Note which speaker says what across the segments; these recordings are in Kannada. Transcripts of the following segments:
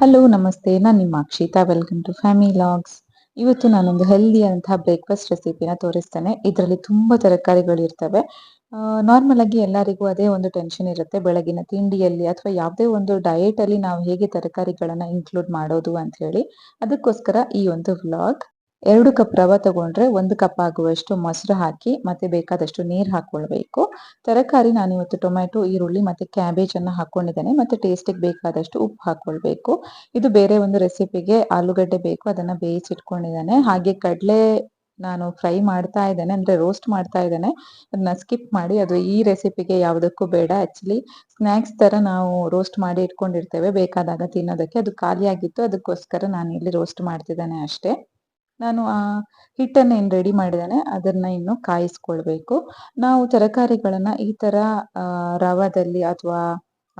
Speaker 1: ಹಲೋ ನಮಸ್ತೆ. ನಾನು ನಿಮ್ಮ Akshita welcome to family logs ಇವತ್ತು ನಾನೊಂದು ಹೆಲ್ದಿ ಅಂತಹ ಬ್ರೇಕ್ಫಾಸ್ಟ್ ರೆಸಿಪಿನ ತೋರಿಸ್ತೇನೆ. ಇದರಲ್ಲಿ ತುಂಬ ತರಕಾರಿಗಳು ಇರ್ತವೆ. ನಾರ್ಮಲ್ ಆಗಿ ಎಲ್ಲರಿಗೂ ಅದೇ ಒಂದು ಟೆನ್ಷನ್ ಇರುತ್ತೆ. ಬೆಳಗಿನ ತಿಂಡಿಯಲ್ಲಿ ಅಥವಾ ಯಾವುದೇ ಒಂದು ಡಯೆಟಲ್ಲಿ ನಾವು ಹೇಗೆ ತರಕಾರಿಗಳನ್ನು ಇನ್ಕ್ಲೂಡ್ ಮಾಡೋದು ಅಂತ ಹೇಳಿ. ಅದಕ್ಕೋಸ್ಕರ ಈ ಒಂದು ವ್ಲಾಗ್ ಎರಡು ಕಪ್ ರವೆ ತಗೊಂಡ್ರೆ ಒಂದು ಕಪ್ ಆಗುವಷ್ಟು ಮೊಸರು ಹಾಕಿ, ಮತ್ತೆ ಬೇಕಾದಷ್ಟು ನೀರು ಹಾಕೊಳ್ಬೇಕು. ತರಕಾರಿ ನಾನು ಇವತ್ತು ಟೊಮ್ಯಾಟೊ, ಈರುಳ್ಳಿ ಮತ್ತೆ ಕ್ಯಾಬೇಜ್ ಅನ್ನ ಹಾಕೊಂಡಿದ್ದೇನೆ. ಮತ್ತೆ ಟೇಸ್ಟಿಗೆ ಬೇಕಾದಷ್ಟು ಉಪ್ಪು ಹಾಕೊಳ್ಬೇಕು. ಇದು ಬೇರೆ ಒಂದು ರೆಸಿಪಿಗೆ ಆಲೂಗಡ್ಡೆ ಬೇಕು, ಅದನ್ನ ಬೇಯಿಸಿಟ್ಕೊಂಡಿದ್ದೇನೆ. ಹಾಗೆ ಕಡಲೆ ನಾನು ಫ್ರೈ ಮಾಡ್ತಾ ಇದ್ದೇನೆ, ಅಂದ್ರೆ ರೋಸ್ಟ್ ಮಾಡ್ತಾ ಇದ್ದೇನೆ. ಅದನ್ನ ಸ್ಕಿಪ್ ಮಾಡಿ, ಅದು ಈ ರೆಸಿಪಿಗೆ ಯಾವುದಕ್ಕೂ ಬೇಡ. ಆಕ್ಚುಲಿ ಸ್ನ್ಯಾಕ್ಸ್ ತರ ನಾವು ರೋಸ್ಟ್ ಮಾಡಿ ಇಟ್ಕೊಂಡಿರ್ತೇವೆ. ಬೇಕಾದಾಗ ತಿನ್ನೋದಕ್ಕೆ ಅದು ಖಾಲಿಯಾಗಿತ್ತು. ಅದಕ್ಕೋಸ್ಕರ ನಾನು ಇಲ್ಲಿ ರೋಸ್ಟ್ ಮಾಡ್ತಿದ್ದೇನೆ ಅಷ್ಟೇ. ನಾನು ಆ ಹಿಟ್ಟನ್ನು ಏನು ರೆಡಿ ಮಾಡಿದ್ದೇನೆ. ಅದನ್ನ ಇನ್ನು ಕಾಯಿಸ್ಕೊಳ್ಬೇಕು. ನಾವು ತರಕಾರಿಗಳನ್ನ ಈ ತರ ರವದಲ್ಲಿ ಅಥವಾ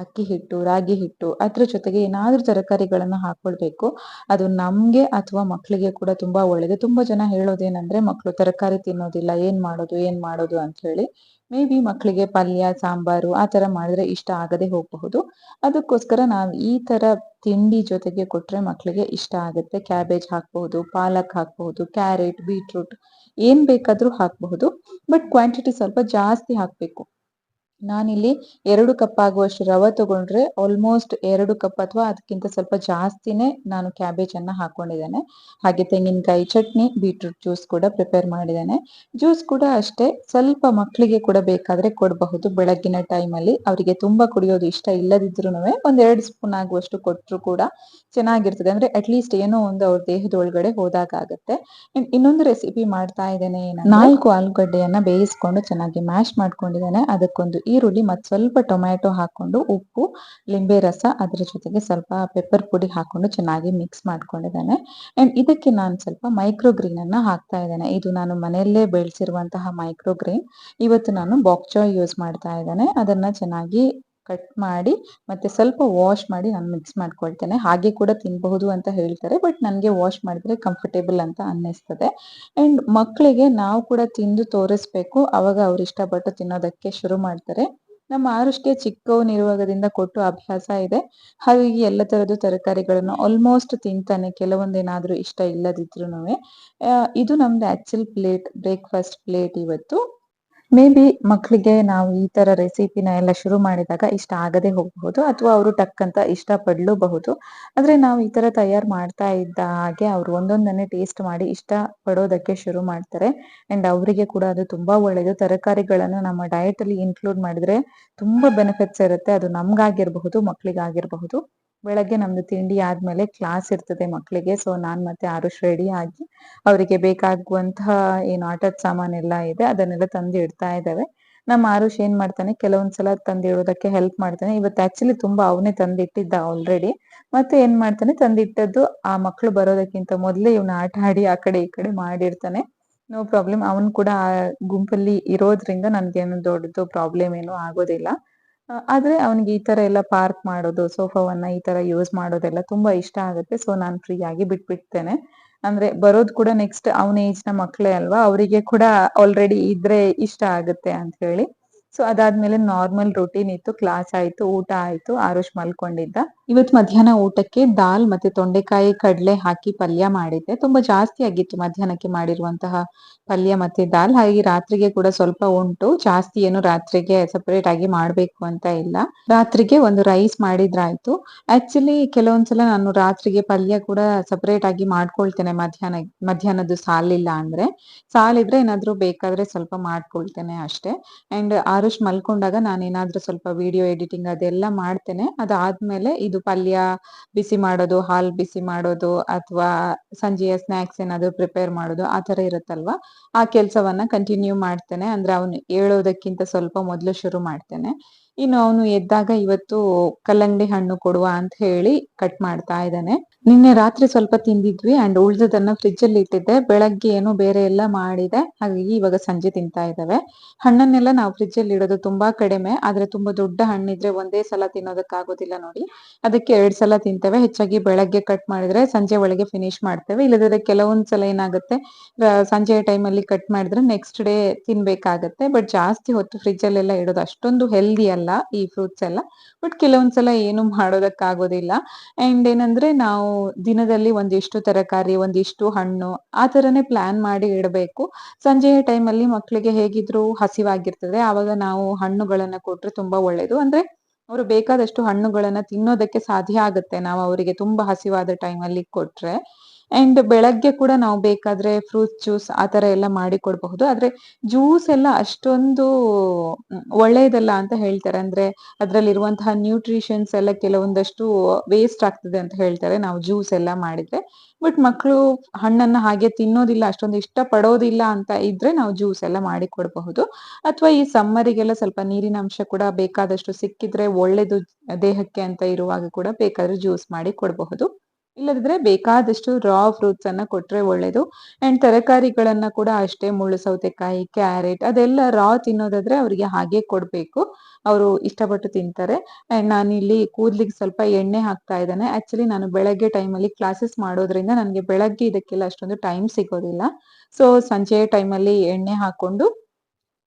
Speaker 1: ಅಕ್ಕಿ ಹಿಟ್ಟು, ರಾಗಿ ಹಿಟ್ಟು, ಅದ್ರ ಜೊತೆಗೆ ಏನಾದ್ರೂ ತರಕಾರಿಗಳನ್ನು ಹಾಕೊಳ್ಬೇಕು. ಅದು ನಮ್ಗೆ ಅಥವಾ ಮಕ್ಕಳಿಗೆ ಕೂಡ ತುಂಬಾ ಒಳ್ಳೇದು. ತುಂಬಾ ಜನ ಹೇಳೋದೇನಂದ್ರೆ ಮಕ್ಕಳು ತರಕಾರಿ ತಿನ್ನೋದಿಲ್ಲ, ಏನ್ ಮಾಡೋದು ಏನ್ ಮಾಡೋದು ಅಂತ ಹೇಳಿ. ಮೇ ಬಿ ಮಕ್ಕಳಿಗೆ ಪಲ್ಯ, ಸಾಂಬಾರು ಆ ತರ ಮಾಡಿದ್ರೆ ಇಷ್ಟ ಆಗದೆ ಹೋಗಬಹುದು. ಅದಕ್ಕೋಸ್ಕರ ನಾವು ಈ ತರ ತಿಂಡಿ ಜೊತೆಗೆ ಕೊಟ್ರೆ ಮಕ್ಕಳಿಗೆ ಇಷ್ಟ ಆಗುತ್ತೆ. ಕ್ಯಾಬೇಜ್ ಹಾಕಬಹುದು, ಪಾಲಕ್ ಹಾಕಬಹುದು, ಕ್ಯಾರೆಟ್, ಬೀಟ್ರೂಟ್ ಏನ್ ಬೇಕಾದ್ರೂ ಹಾಕಬಹುದು. ಬಟ್ ಕ್ವಾಂಟಿಟಿ ಸ್ವಲ್ಪ ಜಾಸ್ತಿ ಹಾಕಬೇಕು. ನಾನಿಲ್ಲಿ ಎರಡು ಕಪ್ ಆಗುವಷ್ಟು ರವೆ ತಗೊಂಡ್ರೆ ಆಲ್ಮೋಸ್ಟ್ ಎರಡು ಕಪ್ ಅಥವಾ ಅದಕ್ಕಿಂತ ಸ್ವಲ್ಪ ಜಾಸ್ತಿನೇ ನಾನು ಕ್ಯಾಬೇಜ್ ಅನ್ನ ಹಾಕೊಂಡಿದ್ದೇನೆ. ಹಾಗೆ ತೆಂಗಿನಕಾಯಿ ಚಟ್ನಿ ಬೀಟ್ರೂಟ್ ಜ್ಯೂಸ್ ಕೂಡ ಪ್ರಿಪೇರ್ ಮಾಡಿದ್ದೇನೆ. ಜ್ಯೂಸ್ ಕೂಡ ಅಷ್ಟೇ, ಸ್ವಲ್ಪ ಮಕ್ಕಳಿಗೆ ಕೂಡ ಬೇಕಾದ್ರೆ ಕೊಡಬಹುದು. ಬೆಳಗ್ಗಿನ ಟೈಮಲ್ಲಿ ಅವರಿಗೆ ತುಂಬಾ ಕುಡಿಯೋದು ಇಷ್ಟ ಇಲ್ಲದಿದ್ರು ಒಂದ್ ಎರಡು ಸ್ಪೂನ್ ಆಗುವಷ್ಟು ಕೊಟ್ಟರು ಕೂಡ ಚೆನ್ನಾಗಿರ್ತದೆ. ಅಂದ್ರೆ ಅಟ್ಲೀಸ್ಟ್ ಏನೋ ಒಂದು ಅವ್ರ ದೇಹದೊಳಗಡೆ ಹೋದಾಗ ಆಗುತ್ತೆ. ಇನ್ನೊಂದು ರೆಸಿಪಿ ಮಾಡ್ತಾ ಇದ್ದೇನೆ ನಾಲ್ಕು ಆಲೂಗಡ್ಡೆಯನ್ನ ಬೇಯಿಸ್ಕೊಂಡು ಚೆನ್ನಾಗಿ ಮ್ಯಾಶ್ ಮಾಡ್ಕೊಂಡಿದ್ದೇನೆ. ಅದಕ್ಕೊಂದು ಈರುಳ್ಳಿ ಮತ್ತು ಸ್ವಲ್ಪ ಟೊಮ್ಯಾಟೊ ಹಾಕೊಂಡು ಉಪ್ಪು, ಲಿಂಬೆ ರಸ ಅದ್ರ ಜೊತೆಗೆ ಸ್ವಲ್ಪ ಪೆಪ್ಪರ್ ಪುಡಿ ಹಾಕೊಂಡು ಚೆನ್ನಾಗಿ ಮಿಕ್ಸ್ ಮಾಡ್ಕೊಂಡಿದ್ದೇನೆ. ಅಂಡ್ ಇದಕ್ಕೆ ನಾನು ಸ್ವಲ್ಪ ಮೈಕ್ರೋಗ್ರೀನ್ ಅನ್ನ ಹಾಕ್ತಾ ಇದ್ದೇನೆ. ಇದು ನಾನು ಮನೆಯಲ್ಲೇ ಬೆಳೆಸಿರುವಂತಹ ಮೈಕ್ರೋಗ್ರೀನ್ ಇವತ್ತು ನಾನು ಬಾಕ್ಚಾಯ್ ಯೂಸ್ ಮಾಡ್ತಾ ಇದ್ದೇನೆ. ಅದನ್ನ ಚೆನ್ನಾಗಿ ಕಟ್ ಮಾಡಿ ಮತ್ತೆ ಸ್ವಲ್ಪ ವಾಶ್ ಮಾಡಿ ನಾನು ಮಿಕ್ಸ್ ಮಾಡ್ಕೊಳ್ತೇನೆ. ಹಾಗೆ ಕೂಡ ತಿನ್ಬಹುದು ಅಂತ ಹೇಳ್ತಾರೆ ಬಟ್ ನನಗೆ ವಾಶ್ ಮಾಡಿದ್ರೆ ಕಂಫರ್ಟೇಬಲ್ ಅಂತ ಅನ್ನಿಸ್ತದೆ. ಅಂಡ್ ಮಕ್ಕಳಿಗೆ ನಾವು ಕೂಡ ತಿಂದು ತೋರಿಸ್ಬೇಕು. ಅವಾಗ ಅವ್ರು ಇಷ್ಟಪಟ್ಟು ತಿನ್ನೋದಕ್ಕೆ ಶುರು ಮಾಡ್ತಾರೆ. ನಮ್ಮ ಆರುಷ್ಗೆ ಚಿಕ್ಕವನಿರುವಾಗದಿಂದ ಕೊಟ್ಟು ಅಭ್ಯಾಸ ಇದೆ. ಹಾಗಾಗಿ ಎಲ್ಲ ತರಹದ ತರಕಾರಿಗಳನ್ನು ಆಲ್ಮೋಸ್ಟ್ ತಿಂತಾನೆ. ಕೆಲವೊಂದೇನಾದ್ರೂ ಇಷ್ಟ ಇಲ್ಲದಿದ್ರು ಇದು ನಮ್ದು ಆಕ್ಚುಲ್ ಪ್ಲೇಟ್ ಬ್ರೇಕ್ಫಾಸ್ಟ್ ಪ್ಲೇಟ್ ಇವತ್ತು. ಮೇ ಬಿ ಮಕ್ಕಳಿಗೆ ನಾವು ಈ ತರ ರೆಸಿಪಿನ ಎಲ್ಲ ಶುರು ಮಾಡಿದಾಗ ಇಷ್ಟ ಆಗದೆ ಹೋಗಬಹುದು ಅಥವಾ ಅವರು ಟಕ್ ಅಂತ ಇಷ್ಟ ಪಡ್ಲೂಬಹುದು. ಆದ್ರೆ ನಾವು ಈ ತರ ತಯಾರು ಮಾಡ್ತಾ ಇದ್ದ ಹಾಗೆ ಅವರು ಒಂದೊಂದನ್ನೇ ಟೇಸ್ಟ್ ಮಾಡಿ ಇಷ್ಟ ಪಡೋದಕ್ಕೆ ಶುರು ಮಾಡ್ತಾರೆ. ಅಂಡ್ ಅವರಿಗೆ ಕೂಡ ಅದು ತುಂಬಾ ಒಳ್ಳೇದು. ತರಕಾರಿಗಳನ್ನು ನಮ್ಮ ಡಯಟ್ ಅಲ್ಲಿ ಇನ್ಕ್ಲೂಡ್ ಮಾಡಿದ್ರೆ ತುಂಬಾ ಬೆನಿಫಿಟ್ಸ್ ಇರುತ್ತೆ. ಅದು ನಮ್ಗಾಗಿರ್ಬಹುದು ಮಕ್ಕಳಿಗಾಗಿರ್ಬಹುದು ಬೆಳಗ್ಗೆ ನಮ್ದು ತಿಂಡಿ ಆದ್ಮೇಲೆ ಕ್ಲಾಸ್ ಇರ್ತದೆ ಮಕ್ಕಳಿಗೆ ಸೊ ನಾನ್ ಮತ್ತೆ ಆರುಷ್ ರೆಡಿ ಆಗಿ ಅವರಿಗೆ ಬೇಕಾಗುವಂತಹ ಏನು ಆಟದ ಸಾಮಾನೆಲ್ಲ ಇದೆ, ಅದನ್ನೆಲ್ಲ ತಂದು ಇಡ್ತಾ ಇದ್ದಾವೆ. ನಮ್ಮ ಆರುಷ್ ಏನ್ ಮಾಡ್ತಾನೆ, ಕೆಲವೊಂದ್ಸಲ ತಂದಿಡೋದಕ್ಕೆ ಹೆಲ್ಪ್ ಮಾಡ್ತಾನೆ. ಇವತ್ತು ಆಕ್ಚುಲಿ ತುಂಬಾ ಅವನೇ ತಂದಿಟ್ಟಿದ್ದ ಆಲ್ರೆಡಿ ಮತ್ತೆ ಏನ್ ಮಾಡ್ತಾನೆ, ತಂದಿಟ್ಟದ್ದು ಆ ಮಕ್ಕಳು ಬರೋದಕ್ಕಿಂತ ಮೊದಲೇ ಇವನ ಆಟ ಆಡಿ ಆ ಕಡೆ ಈ ಕಡೆ ಮಾಡಿರ್ತಾನೆ. ನೋ ಪ್ರಾಬ್ಲಮ್ ಅವನ್ ಕೂಡ ಆ ಗುಂಪಲ್ಲಿ ಇರೋದ್ರಿಂದ ನನ್ಗೇನು ದೊಡ್ಡದು ಪ್ರಾಬ್ಲಮ್ ಏನು ಆಗೋದಿಲ್ಲ. ಆದ್ರೆ ಅವನಿಗೆ ಈ ತರ ಎಲ್ಲ ಪಾರ್ಕ್ ಮಾಡೋದು ಸೋಫಾವನ್ನ ಈ ತರ ಯೂಸ್ ಮಾಡೋದೆಲ್ಲ ತುಂಬಾ ಇಷ್ಟ ಆಗುತ್ತೆ. ಸೊ ನಾನು ಫ್ರೀ ಆಗಿ ಬಿಟ್ಬಿಡ್ತೇನೆ. ಅಂದ್ರೆ ಬರೋದ್ ಕೂಡ ನೆಕ್ಸ್ಟ್ ಅವನ ಏಜ್ನ ಮಕ್ಕಳೇ ಅಲ್ವಾ? ಅವರಿಗೆ ಕೂಡ ಆಲ್ರೆಡಿ ಇದ್ರೆ ಇಷ್ಟ ಆಗುತ್ತೆ ಅಂತ ಹೇಳಿ. ಸೊ ಅದಾದ್ಮೇಲೆ ನಾರ್ಮಲ್ ರುಟೀನ್ ಇತ್ತು ಕ್ಲಾಸ್ ಆಯ್ತು, ಊಟ ಆಯ್ತು, ಆರುಷ್ ಮಲ್ಕೊಂಡಿದ್ದ. ಇವತ್ತು ಮಧ್ಯಾಹ್ನ ಊಟಕ್ಕೆ ದಾಲ್ ಮತ್ತೆ ತೊಂಡೆಕಾಯಿ ಕಡಲೆ ಹಾಕಿ ಪಲ್ಯ ಮಾಡಿದ್ದೆ. ತುಂಬಾ ಜಾಸ್ತಿ ಆಗಿತ್ತು ಮಧ್ಯಾಹ್ನಕ್ಕೆ ಮಾಡಿರುವಂತಹ ಪಲ್ಯ ಮತ್ತೆ ದಾಲ್. ಹಾಗೆ ರಾತ್ರಿಗೆ ಕೂಡ ಸ್ವಲ್ಪ ಉಂಟು. ಜಾಸ್ತಿ ಏನು ರಾತ್ರಿಗೆ ಸಪರೇಟ್ ಆಗಿ ಮಾಡ್ಬೇಕು ಅಂತ ಇಲ್ಲ. ರಾತ್ರಿಗೆ ಒಂದು ರೈಸ್ ಮಾಡಿದ್ರಾಯ್ತು. ಆಕ್ಚುಲಿ ಕೆಲವೊಂದ್ಸಲ ನಾನು ರಾತ್ರಿಗೆ ಪಲ್ಯ ಕೂಡ ಸಪರೇಟ್ ಆಗಿ ಮಾಡ್ಕೊಳ್ತೇನೆ ಮಧ್ಯಾಹ್ನ, ಮಧ್ಯಾಹ್ನದ್ದು ಸಾಲಿಲ್ಲ ಅಂದ್ರೆ. ಸಾಲಿದ್ರೆ ಏನಾದ್ರೂ ಬೇಕಾದ್ರೆ ಸ್ವಲ್ಪ ಮಾಡ್ಕೊಳ್ತೇನೆ ಅಷ್ಟೇ. ಅಂಡ್ ಆರುಷ್ ಮಲ್ಕೊಂಡಾಗ ನಾನು ಏನಾದ್ರೂ ಸ್ವಲ್ಪ ವಿಡಿಯೋ ಎಡಿಟಿಂಗ್ ಅದೆಲ್ಲ ಮಾಡ್ತೇನೆ. ಅದಾದ್ಮೇಲೆ ಇದು ಪಲ್ಯ ಬಿಸಿ ಮಾಡೋದು, ಹಾಲ್ ಬಿಸಿ ಮಾಡೋದು ಅಥವಾ ಸಂಜೆಯ ಸ್ನಾಕ್ಸ್ ಏನಾದ್ರು ಪ್ರಿಪೇರ್ ಮಾಡೋದು, ಆ ತರ ಇರುತ್ತಲ್ವಾ? ಆ ಕೆಲಸವನ್ನ ಕಂಟಿನ್ಯೂ ಮಾಡ್ತೇನೆ. ಅಂದ್ರೆ ಅವನು ಹೇಳೋದಕ್ಕಿಂತ ಸ್ವಲ್ಪ ಮೊದಲು ಶುರು ಮಾಡ್ತೇನೆ. ಇನ್ನು ಅವನು ಎದ್ದಾಗ ಇವತ್ತು ಕಲ್ಲಂಗಡಿ ಹಣ್ಣು ಕೊಡುವ ಅಂತ ಹೇಳಿ ಕಟ್ ಮಾಡ್ತಾ ಇದ್ದಾನೆ. ನಿನ್ನೆ ರಾತ್ರಿ ಸ್ವಲ್ಪ ತಿಂದಿದ್ವಿ ಅಂಡ್ ಉಳ್ದದನ್ನ ಫ್ರಿಜ್ ಅಲ್ಲಿ ಇಟ್ಟಿದ್ದೆ. ಬೆಳಗ್ಗೆ ಏನು ಬೇರೆ ಎಲ್ಲ ಮಾಡಿದೆ. ಹಾಗಾಗಿ ಇವಾಗ ಸಂಜೆ ತಿಂತಾ ಇದ್ದಾವೆ. ಹಣ್ಣನ್ನೆಲ್ಲ ನಾವು ಫ್ರಿಜ್ ಅಲ್ಲಿ ಇಡೋದು ತುಂಬಾ ಕಡಿಮೆ. ಆದ್ರೆ ತುಂಬಾ ದೊಡ್ಡ ಹಣ್ಣಿದ್ರೆ ಒಂದೇ ಸಲ ತಿನ್ನೋದಕ್ಕಾಗೋದಿಲ್ಲ ನೋಡಿ. ಅದಕ್ಕೆ ಎರಡ್ ಸಲ ತಿಂತೇವೆ. ಹೆಚ್ಚಾಗಿ ಬೆಳಗ್ಗೆ ಕಟ್ ಮಾಡಿದ್ರೆ ಸಂಜೆ ಒಳಗೆ ಫಿನಿಶ್ ಮಾಡ್ತೇವೆ. ಇಲ್ಲದ್ರೆ ಕೆಲವೊಂದ್ ಸಲ ಏನಾಗುತ್ತೆ ಸಂಜೆ ಟೈಮ್ ಅಲ್ಲಿ ಕಟ್ ಮಾಡಿದ್ರೆ ನೆಕ್ಸ್ಟ್ ಡೇ ತಿನ್ಬೇಕಾಗತ್ತೆ. ಬಟ್ ಜಾಸ್ತಿ ಹೊತ್ತು ಫ್ರಿಜ್ ಅಲ್ಲೆಲ್ಲ ಇಡೋದು ಅಷ್ಟೊಂದು ಹೆಲ್ದಿ ಅಲ್ಲ. ಈ ಫ್ರೂಟ್ಸ್ ಎಲ್ಲ. ಬಟ್ ಕೆಲವೊಂದ್ಸಲ ಏನು ಮಾಡೋದಕ್ಕಾಗೋದಿಲ್ಲ. ಅಂಡ್ ಏನಂದ್ರೆ ನಾವು ದಿನದಲ್ಲಿ ಒಂದಿಷ್ಟು ತರಕಾರಿ, ಒಂದಿಷ್ಟು ಹಣ್ಣು, ಆ ತರನೇ ಪ್ಲಾನ್ ಮಾಡಿ ಇಡಬೇಕು. ಸಂಜೆಯ ಟೈಮಲ್ಲಿ ಮಕ್ಕಳಿಗೆ ಹೇಗಿದ್ರು ಹಸಿವಾಗಿರ್ತದೆ. ಆವಾಗ ನಾವು ಹಣ್ಣುಗಳನ್ನ ಕೊಟ್ರೆ ತುಂಬಾ ಒಳ್ಳೇದು. ಅಂದ್ರೆ ಅವರು ಬೇಕಾದಷ್ಟು ಹಣ್ಣುಗಳನ್ನ ತಿನ್ನೋದಕ್ಕೆ ಸಾಧ್ಯ ಆಗುತ್ತೆ. ನಾವು ಅವರಿಗೆ ತುಂಬಾ ಹಸಿವಾದ ಟೈಮಲ್ಲಿ ಕೊಟ್ರೆ. ಅಂಡ್ ಬೆಳಗ್ಗೆ ಕೂಡ ನಾವು ಬೇಕಾದ್ರೆ ಫ್ರೂಟ್ ಜ್ಯೂಸ್ ಆ ತರ ಎಲ್ಲ ಮಾಡಿ ಕೊಡಬಹುದು. ಆದ್ರೆ ಜ್ಯೂಸ್ ಎಲ್ಲ ಅಷ್ಟೊಂದು ಒಳ್ಳೆಯದಲ್ಲ ಅಂತ ಹೇಳ್ತಾರೆ. ಅಂದ್ರೆ ಅದ್ರಲ್ಲಿರುವಂತಹ ನ್ಯೂಟ್ರಿಷನ್ಸ್ ಎಲ್ಲ ಕೆಲವೊಂದಷ್ಟು ವೇಸ್ಟ್ ಆಗ್ತದೆ ಅಂತ ಹೇಳ್ತಾರೆ. ನಾವು ಜ್ಯೂಸ್ ಎಲ್ಲ ಮಾಡಿದ್ರೆ. ಬಟ್ ಮಕ್ಕಳು ಹಣ್ಣನ್ನ ಹಾಗೆ ತಿನ್ನೋದಿಲ್ಲ, ಅಷ್ಟೊಂದು ಇಷ್ಟ ಪಡೋದಿಲ್ಲ ಅಂತ ಇದ್ರೆ ನಾವು ಜ್ಯೂಸ್ ಎಲ್ಲ ಮಾಡಿ ಕೊಡಬಹುದು. ಅಥವಾ ಈ ಸಮ್ಮರಿಗೆಲ್ಲ ಸ್ವಲ್ಪ ನೀರಿನ ಅಂಶ ಕೂಡ ಬೇಕಾದಷ್ಟು ಸಿಕ್ಕಿದ್ರೆ ಒಳ್ಳೇದು ದೇಹಕ್ಕೆ ಅಂತ ಇರುವಾಗ ಕೂಡ ಬೇಕಾದ್ರೆ ಜ್ಯೂಸ್ ಮಾಡಿ ಕೊಡಬಹುದು. ಇಲ್ಲದಿದ್ರೆ ಬೇಕಾದಷ್ಟು ರಾ ಫ್ರೂಟ್ಸ್ ಅನ್ನ ಕೊಟ್ರೆ ಒಳ್ಳೇದು. ಅಂಡ್ ತರಕಾರಿಗಳನ್ನ ಕೂಡ ಅಷ್ಟೇ ಮುಳ್ಳು, ಸೌತೆಕಾಯಿ ಕ್ಯಾರೆಟ್ ಅದೆಲ್ಲ ರಾ ತಿನ್ನೋದಾದ್ರೆ ಅವರಿಗೆ ಹಾಗೆ ಕೊಡ್ಬೇಕು. ಅವರು ಇಷ್ಟಪಟ್ಟು ತಿಂತಾರೆ. ಅಂಡ್ ನಾನು ಇಲ್ಲಿ ಕೂದ್ಲಿಗೆ ಸ್ವಲ್ಪ ಎಣ್ಣೆ ಹಾಕ್ತಾ ಇದ್ದಾನೆ. ಆಕ್ಚುಲಿ ನಾನು ಬೆಳಗ್ಗೆ ಟೈಮಲ್ಲಿ ಕ್ಲಾಸಸ್ ಮಾಡೋದ್ರಿಂದ ನನಗೆ ಬೆಳಗ್ಗೆ ಇದಕ್ಕೆಲ್ಲ ಅಷ್ಟೊಂದು ಟೈಮ್ ಸಿಗೋದಿಲ್ಲ. ಸೊ ಸಂಜೆ ಟೈಮಲ್ಲಿ ಎಣ್ಣೆ ಹಾಕೊಂಡು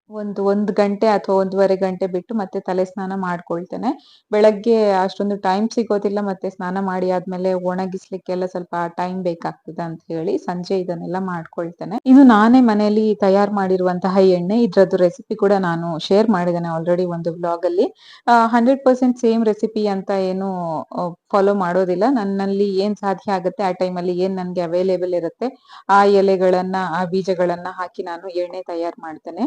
Speaker 1: ಒಂದು ಒಂದು ಗಂಟೆ ಅಥವಾ ಒಂದೂವರೆ ಗಂಟೆ ಬಿಟ್ಟು ಮತ್ತೆ ತಲೆ ಸ್ನಾನ ಮಾಡ್ಕೊಳ್ತೇನೆ. ಬೆಳಗ್ಗೆ ಅಷ್ಟೊಂದು ಟೈಮ್ ಸಿಗೋದಿಲ್ಲ, ಮತ್ತೆ ಸ್ನಾನ ಮಾಡಿ ಆದ್ಮೇಲೆ ಒಣಗಿಸ್ಲಿಕ್ಕೆಲ್ಲ ಸ್ವಲ್ಪ ಟೈಮ್ ಬೇಕಾಗ್ತದೆ ಅಂತ ಹೇಳಿ ಸಂಜೆ ಇದನ್ನೆಲ್ಲ ಮಾಡ್ಕೊಳ್ತೇನೆ. ಇದು ನಾನೇ ಮನೆಯಲ್ಲಿ ತಯಾರು ಮಾಡಿರುವಂತಹ ಎಣ್ಣೆ, ಇದ್ರದ್ದು ರೆಸಿಪಿ ಕೂಡ ನಾನು ಶೇರ್ ಮಾಡಿದ್ದೇನೆ ಆಲ್ರೆಡಿ ಒಂದು ಬ್ಲಾಗ್ ಅಲ್ಲಿ. ಹಂಡ್ರೆಡ್ ಪರ್ಸೆಂಟ್ ಸೇಮ್ ರೆಸಿಪಿ ಅಂತ ಏನು ಫಾಲೋ ಮಾಡೋದಿಲ್ಲ. ನನ್ನಲ್ಲಿ ಏನ್ ಸಾಧ್ಯ ಆಗುತ್ತೆ, ಆ ಟೈಮಲ್ಲಿ ಏನ್ ನನ್ಗೆ ಅವೈಲೇಬಲ್ ಇರುತ್ತೆ, ಆ ಎಲೆಗಳನ್ನ, ಆ ಬೀಜಗಳನ್ನ ಹಾಕಿ ನಾನು ಎಣ್ಣೆ ತಯಾರು ಮಾಡ್ತೇನೆ.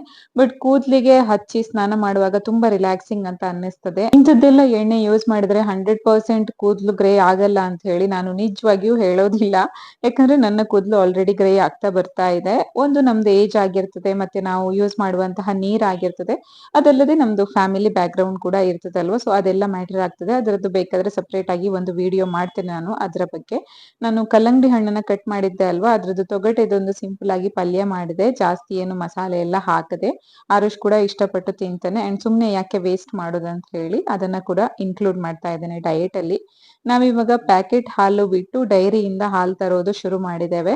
Speaker 1: ಕೂದ್ಲಿಗೆ ಹಚ್ಚಿ ಸ್ನಾನ ಮಾಡುವಾಗ ತುಂಬಾ ರಿಲ್ಯಾಕ್ಸಿಂಗ್ ಅಂತ ಅನ್ನಿಸ್ತದೆ. ಇಂಥದ್ದೆಲ್ಲ ಎಣ್ಣೆ ಯೂಸ್ ಮಾಡಿದ್ರೆ ಹಂಡ್ರೆಡ್ ಪರ್ಸೆಂಟ್ ಕೂದ್ಲು ಗ್ರೇ ಆಗಲ್ಲ ಅಂತ ಹೇಳಿ ನಾನು ನಿಜವಾಗಿಯೂ ಹೇಳೋದಿಲ್ಲ. ಯಾಕಂದ್ರೆ ನನ್ನ ಕೂದ್ಲು ಆಲ್ರೆಡಿ ಗ್ರೇ ಆಗ್ತಾ ಬರ್ತಾ ಇದೆ. ಒಂದು ನಮ್ದು ಏಜ್ ಆಗಿರ್ತದೆ, ಮತ್ತೆ ನಾವು ಯೂಸ್ ಮಾಡುವಂತಹ ನೀರ್ ಆಗಿರ್ತದೆ. ಅದಲ್ಲದೆ ನಮ್ದು ಫ್ಯಾಮಿಲಿ ಬ್ಯಾಕ್ ಗ್ರೌಂಡ್ ಕೂಡ ಇರ್ತದೆ ಅಲ್ವಾ ಸೊ ಅದೆಲ್ಲ ಮ್ಯಾಟರ್ ಆಗ್ತದೆ. ಅದರದ್ದು ಬೇಕಾದ್ರೆ ಸಪರೇಟ್ ಆಗಿ ಒಂದು ವಿಡಿಯೋ ಮಾಡ್ತೇನೆ ನಾನು ಅದರ ಬಗ್ಗೆ. ನಾನು ಕಲ್ಲಂಗಡಿ ಹಣ್ಣನ್ನ ಕಟ್ ಮಾಡಿದ್ದೆ ಅಲ್ವಾ? ಅದ್ರದ್ದು ತೊಗಟೆದೊಂದು ಸಿಂಪಲ್ ಆಗಿ ಪಲ್ಯ ಮಾಡಿದೆ. ಜಾಸ್ತಿ ಏನು ಮಸಾಲೆ ಎಲ್ಲ ಹಾಕದೆ. ಆರುಷ್ ಕೂಡ ಇಷ್ಟಪಟ್ಟು ತಿಂತಾನೆ. ಅಂಡ್ ಸುಮ್ನೆ ಯಾಕೆ ವೇಸ್ಟ್ ಮಾಡೋದು ಅಂತ ಹೇಳಿ ಅದನ್ನ ಕೂಡ ಇನ್ಕ್ಲೂಡ್ ಮಾಡ್ತಾ ಇದ್ದೇನೆ ಡಯಟ್ ಅಲ್ಲಿ. ನಾವಿವಾಗ ಪ್ಯಾಕೆಟ್ ಹಾಲು ಬಿಟ್ಟು ಡೈರಿಯಿಂದ ಹಾಲು ತರೋದು ಶುರು ಮಾಡಿದ್ದೇವೆ.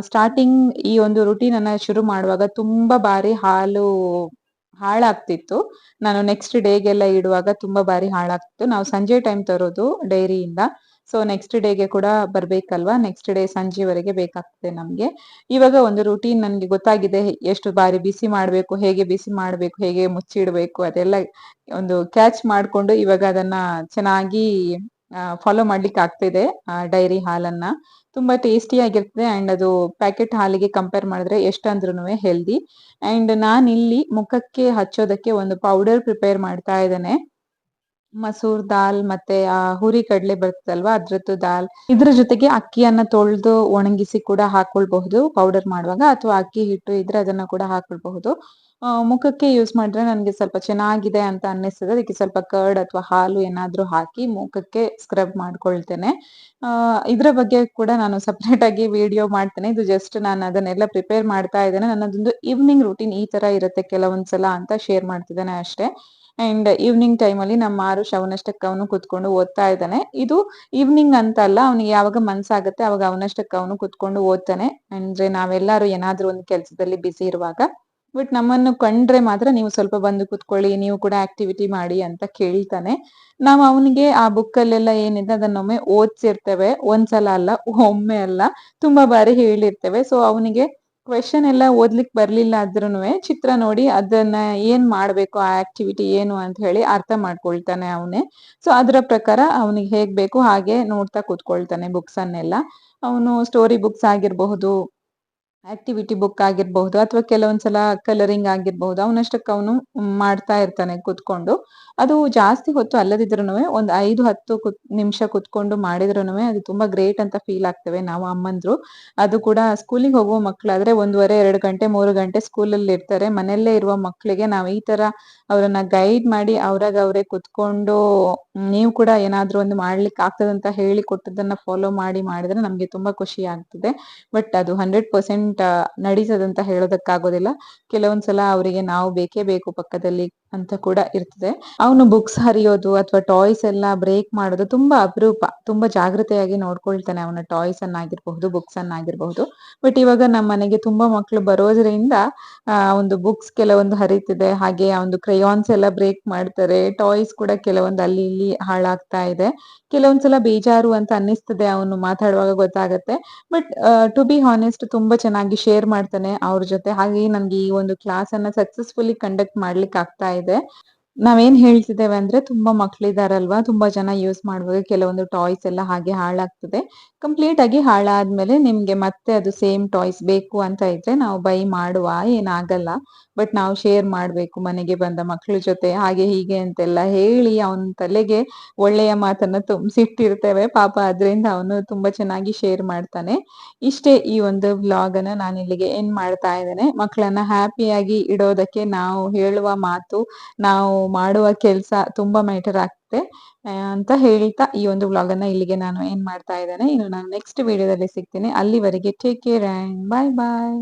Speaker 1: ಸ್ಟಾರ್ಟಿಂಗ್ ಈ ಒಂದು ರುಟೀನ್ ಅನ್ನ ಶುರು ಮಾಡುವಾಗ ತುಂಬಾ ಬಾರಿ ಹಾಲು ಹಾಳಾಗ್ತಿತ್ತು. ನಾನು ನೆಕ್ಸ್ಟ್ ಡೇಗೆಲ್ಲ ಇಡುವಾಗ ತುಂಬಾ ಬಾರಿ ಹಾಳಾಗ್ತಿತ್ತು. ನಾವು ಸಂಜೆ ಟೈಮ್ ತರೋದು ಡೈರಿಯಿಂದ ಸೊ ನೆಕ್ಸ್ಟ್ ಡೇಗೆ ಕೂಡ ಬರ್ಬೇಕಲ್ವಾ? ನೆಕ್ಸ್ಟ್ ಡೇ ಸಂಜೆವರೆಗೆ ಬೇಕಾಗ್ತದೆ ನಮ್ಗೆ. ಇವಾಗ ಒಂದು ರೂಟೀನ್ ನನ್ಗೆ ಗೊತ್ತಾಗಿದೆ. ಎಷ್ಟು ಬಾರಿ ಬಿಸಿ ಮಾಡ್ಬೇಕು, ಹೇಗೆ ಬಿಸಿ ಮಾಡ್ಬೇಕು, ಹೇಗೆ ಮುಚ್ಚಿಡ್ಬೇಕು, ಅದೆಲ್ಲ ಒಂದು ಕ್ಯಾಚ್ ಮಾಡ್ಕೊಂಡು ಇವಾಗ ಅದನ್ನ ಚೆನ್ನಾಗಿ ಫಾಲೋ ಮಾಡ್ಲಿಕ್ಕೆ ಆಗ್ತಿದೆ ಡೈರಿ ಹಾಲನ್ನ. ತುಂಬಾ ಟೇಸ್ಟಿ ಆಗಿರ್ತದೆ ಅಂಡ್ ಅದು ಪ್ಯಾಕೆಟ್ ಹಾಲಿಗೆ ಕಂಪೇರ್ ಮಾಡಿದ್ರೆ ಎಷ್ಟಂದ್ರೂ ಹೆಲ್ದಿ ಅಂಡ್ ನಾನು ಇಲ್ಲಿ ಮುಖಕ್ಕೆ ಹಚ್ಚೋದಕ್ಕೆ ಒಂದು ಪೌಡರ್ ಪ್ರಿಪೇರ್ ಮಾಡ್ತಾ ಇದ್ದೇನೆ. ಮಸೂರ್ ದಾಲ್ ಮತ್ತೆ ಆ ಹುರಿ ಕಡಲೆ ಬರ್ತದಲ್ವಾ, ಅದ್ರದ್ದು ದಾಲ್. ಇದ್ರ ಜೊತೆಗೆ ಅಕ್ಕಿಯನ್ನ ತೊಳೆದು ಒಣಗಿಸಿ ಕೂಡ ಹಾಕೊಳ್ಬಹುದು ಪೌಡರ್ ಮಾಡುವಾಗ, ಅಥವಾ ಅಕ್ಕಿ ಹಿಟ್ಟು ಇದ್ರೆ ಅದನ್ನ ಕೂಡ ಹಾಕೊಳ್ಬಹುದು. ಮುಖಕ್ಕೆ ಯೂಸ್ ಮಾಡಿದ್ರೆ ನನಗೆ ಸ್ವಲ್ಪ ಚೆನ್ನಾಗಿದೆ ಅಂತ ಅನ್ನಿಸ್ತದೆ. ಅದಕ್ಕೆ ಸ್ವಲ್ಪ ಕರ್ಡ್ ಅಥವಾ ಹಾಲು ಏನಾದ್ರೂ ಹಾಕಿ ಮುಖಕ್ಕೆ ಸ್ಕ್ರಬ್ ಮಾಡ್ಕೊಳ್ತೇನೆ. ಇದರ ಬಗ್ಗೆ ಕೂಡ ನಾನು ಸಪ್ರೇಟ್ ಆಗಿ ವಿಡಿಯೋ ಮಾಡ್ತೇನೆ. ಇದು ಜಸ್ಟ್ ನಾನು ಅದನ್ನೆಲ್ಲ ಪ್ರಿಪೇರ್ ಮಾಡ್ತಾ ಇದ್ದೇನೆ. ನನ್ನದೊಂದು ಈವ್ನಿಂಗ್ ರೂಟೀನ್ ಈ ತರ ಇರುತ್ತೆ ಕೆಲವೊಂದ್ಸಲ ಅಂತ ಶೇರ್ ಮಾಡ್ತಿದ್ದೇನೆ ಅಷ್ಟೇ. ಅಂಡ್ ಈವ್ನಿಂಗ್ ಟೈಮಲ್ಲಿ ನಮ್ಮ ಆರು ಅವನಷ್ಟಕ್ಕೆ ಅವನು ಕುತ್ಕೊಂಡು ಓದ್ತಾ ಇದ್ದಾನೆ. ಇದು ಈವ್ನಿಂಗ್ ಅಂತ ಅಲ್ಲ ಅವನಿಗೆ ಯಾವಾಗ ಮನ್ಸಾಗತ್ತೆ ಅವಾಗ ಅವನಷ್ಟಕ್ಕೆ ಅವನು ಕುತ್ಕೊಂಡು ಓದ್ತಾನೆ. ಅಂದ್ರೆ ನಾವೆಲ್ಲರೂ ಏನಾದ್ರೂ ಒಂದು ಕೆಲಸದಲ್ಲಿ ಬಿಸಿ ಇರುವಾಗ. ಬಟ್ ನಮ್ಮನ್ನು ಕಂಡ್ರೆ ಮಾತ್ರ ನೀವು ಸ್ವಲ್ಪ ಬಂದು ಕುತ್ಕೊಳ್ಳಿ, ನೀವು ಕೂಡ ಆಕ್ಟಿವಿಟಿ ಮಾಡಿ ಅಂತ ಕೇಳ್ತಾನೆ. ನಾವು ಅವನಿಗೆ ಆ ಬುಕ್ ಅಲ್ಲೆಲ್ಲ ಏನಿದೆ ಅದನ್ನೊಮ್ಮೆ ಓದ್ಸಿರ್ತೇವೆ. ಒಂದ್ಸಲ ಅಲ್ಲ, ಒಮ್ಮೆ ಅಲ್ಲ, ತುಂಬಾ ಬಾರಿ ಹೇಳಿರ್ತೇವೆ. ಸೊ ಅವನಿಗೆ ಕ್ವೆಶನ್ ಎಲ್ಲ ಓದ್ಲಿಕ್ ಬರ್ಲಿಲ್ಲ ಆದ್ರೂ ಚಿತ್ರ ನೋಡಿ ಅದನ್ನ ಏನ್ ಮಾಡ್ಬೇಕು, ಆ ಆಕ್ಟಿವಿಟಿ ಏನು ಅಂತ ಹೇಳಿ ಅರ್ಥ ಮಾಡ್ಕೊಳ್ತಾನೆ ಅವನೇ. ಸೊ ಅದರ ಪ್ರಕಾರ ಅವನಿಗೆ ಹೇಗ್ ಬೇಕು ಹಾಗೆ ನೋಡ್ತಾ ಕೂತ್ಕೊಳ್ತಾನೆ ಬುಕ್ಸ್ ಅನ್ನೆಲ್ಲ. ಅವನು ಸ್ಟೋರಿ ಬುಕ್ಸ್ ಆಗಿರಬಹುದು ಆಕ್ಟಿವಿಟಿ ಬುಕ್ ಆಗಿರಬಹುದು ಅಥವಾ ಕೆಲವೊಂದ್ಸಲ ಕಲರಿಂಗ್ ಆಗಿರಬಹುದು, ಅವನಷ್ಟಕ್ಕೆ ಅವನು ಮಾಡ್ತಾ ಇರ್ತಾನೆ ಕುತ್ಕೊಂಡು. ಅದು ಜಾಸ್ತಿ ಹೊತ್ತು ಅಲ್ಲದಿದ್ರು ಒಂದ್ ಐದು, ಹತ್ತು ನಿಮಿಷ ಕುತ್ಕೊಂಡು ಮಾಡಿದ್ರು ಅದು ತುಂಬಾ ಗ್ರೇಟ್ ಅಂತ ಫೀಲ್ ಆಗ್ತವೆ ನಾವು ಅಮ್ಮಂದ್ರು. ಅದು ಕೂಡ ಸ್ಕೂಲಿಗೆ ಹೋಗುವ ಮಕ್ಕಳಾದ್ರೆ ಒಂದೂವರೆ, ಎರಡು ಗಂಟೆ, ಮೂರು ಗಂಟೆ ಸ್ಕೂಲಲ್ಲಿ ಇರ್ತಾರೆ. ಮನೆಯಲ್ಲೇ ಇರುವ ಮಕ್ಕಳಿಗೆ ನಾವು ಈ ತರ ಅವರನ್ನ ಗೈಡ್ ಮಾಡಿ ಅವ್ರಾಗ ಅವರೇ ಕುತ್ಕೊಂಡು ನೀವು ಕೂಡ ಏನಾದ್ರೂ ಒಂದು ಮಾಡ್ಲಿಕ್ಕೆ ಆಗ್ತದಂತ ಹೇಳಿ ಕೊಟ್ಟದನ್ನ ಫಾಲೋ ಮಾಡಿ ಮಾಡಿದ್ರೆ ನಮ್ಗೆ ತುಂಬಾ ಖುಷಿ ಆಗ್ತದೆ. ಬಟ್ ಅದು ಹಂಡ್ರೆಡ್ ಪರ್ಸೆಂಟ್ ನಡೀತದಂತ ಹೇಳೋದಕ್ಕಾಗೋದಿಲ್ಲ. ಕೆಲವೊಂದ್ಸಲ ಅವರಿಗೆ ನಾವು ಬೇಕೇ ಬೇಕು ಪಕ್ಕದಲ್ಲಿ ಅಂತ ಕೂಡ ಇರ್ತದೆ. ಅವನು ಬುಕ್ಸ್ ಹರಿಯೋದು ಅಥವಾ ಟಾಯ್ಸ್ ಎಲ್ಲ ಬ್ರೇಕ್ ಮಾಡೋದು ತುಂಬಾ ಅಪರೂಪ. ತುಂಬಾ ಜಾಗೃತೆಯಾಗಿ ನೋಡ್ಕೊಳ್ತಾನೆ ಅವನ ಟಾಯ್ಸ್ ಅನ್ನಾಗಿರ್ಬಹುದು ಬುಕ್ಸ್ ಅನ್ನಾಗಿರ್ಬಹುದು. ಬಟ್ ಇವಾಗ ನಮ್ಮ ಮನೆಗೆ ತುಂಬಾ ಮಕ್ಕಳು ಬರೋದ್ರಿಂದ ಒಂದು ಬುಕ್ಸ್ ಕೆಲವೊಂದು ಹರಿತಿದೆ. ಹಾಗೆ ಒಂದು ಕ್ರಯಾನ್ಸ್ ಎಲ್ಲ ಬ್ರೇಕ್ ಮಾಡ್ತಾರೆ. ಟಾಯ್ಸ್ ಕೂಡ ಕೆಲವೊಂದು ಅಲ್ಲಿ ಇಲ್ಲಿ ಹಾಳಾಗ್ತಾ ಇದೆ. ಕೆಲವೊಂದ್ಸಲ ಬೇಜಾರು ಅಂತ ಅನ್ನಿಸ್ತದೆ ಅವನು ಮಾತಾಡುವಾಗ ಗೊತ್ತಾಗತ್ತೆ. ಬಟ್ ಟು ಬಿ ಹಾನೆಸ್ಟ್ ತುಂಬಾ ಚೆನ್ನಾಗಿ ಶೇರ್ ಮಾಡ್ತಾನೆ ಅವ್ರ ಜೊತೆ. ಹಾಗೆ ನನ್ಗೆ ಈ ಒಂದು ಕ್ಲಾಸ್ ಅನ್ನ ಸಕ್ಸಸ್ಫುಲಿ ಕಂಡಕ್ಟ್ ಮಾಡ್ಲಿಕ್ಕೆ ಆಗ್ತಾ ಇದೆ. ನಾವೇನ್ ಹೇಳ್ತಿದ್ದೇವೆ ಅಂದ್ರೆ ತುಂಬಾ ಮಕ್ಳಿದಾರಲ್ವಾ, ತುಂಬಾ ಜನ ಯೂಸ್ ಮಾಡುವಾಗ ಕೆಲವೊಂದು ಟಾಯ್ಸ್ ಎಲ್ಲ ಹಾಗೆ ಹಾಳಾಗ್ತದೆ. ಕಂಪ್ಲೀಟ್ ಆಗಿ ಹಾಳಾದ್ಮೇಲೆ ನಿಮ್ಗೆ ಮತ್ತೆ ಅದು ಸೇಮ್ ಟಾಯ್ಸ್ ಬೇಕು ಅಂತ ಇದ್ರೆ ನಾವು ಬೈ ಮಾಡುವ, ಏನಾಗಲ್ಲ. ಬಟ್ ನಾವು ಶೇರ್ ಮಾಡ್ಬೇಕು ಮನೆಗೆ ಬಂದ ಮಕ್ಕಳ ಜೊತೆ ಹಾಗೆ ಹೀಗೆ ಅಂತೆಲ್ಲ ಹೇಳಿ ಅವನ ತಲೆಗೆ ಒಳ್ಳೆಯ ಮಾತನ್ನ ತುಂಬಿಸಿಟ್ಟಿರ್ತೇವೆ. ಪಾಪ ಅದರಿಂದ ಅವನು ತುಂಬಾ ಚೆನ್ನಾಗಿ ಶೇರ್ ಮಾಡ್ತಾನೆ. ಇಷ್ಟೇ ಈ ಒಂದು ವ್ಲಾಗ್ ಅನ್ನ ನಾನು ಇಲ್ಲಿಗೆ ಏನ್ ಮಾಡ್ತಾ ಇದ್ದೇನೆ. ಮಕ್ಕಳನ್ನ ಹ್ಯಾಪಿಯಾಗಿ ಇಡೋದಕ್ಕೆ ನಾವು ಹೇಳುವ ಮಾತು, ನಾವು ಮಾಡುವ ಕೆಲಸ ತುಂಬಾ ಮ್ಯಾಟರ್ ಆಗ್ತದೆ. ಅಂತ ಹೇಳ್ತಾ ಈ ಒಂದು ವ್ಲಾಗ್ ಅನ್ನ ಇಲ್ಲಿಗೆ ನಾನು ಏನ್ ಮಾಡ್ತಾ ಇದ್ದೇನೆ. ಇನ್ನು ನಾನು ನೆಕ್ಸ್ಟ್ ವಿಡಿಯೋದಲ್ಲಿ ಸಿಗ್ತೀನಿ. ಅಲ್ಲಿವರೆಗೆ take care and bye bye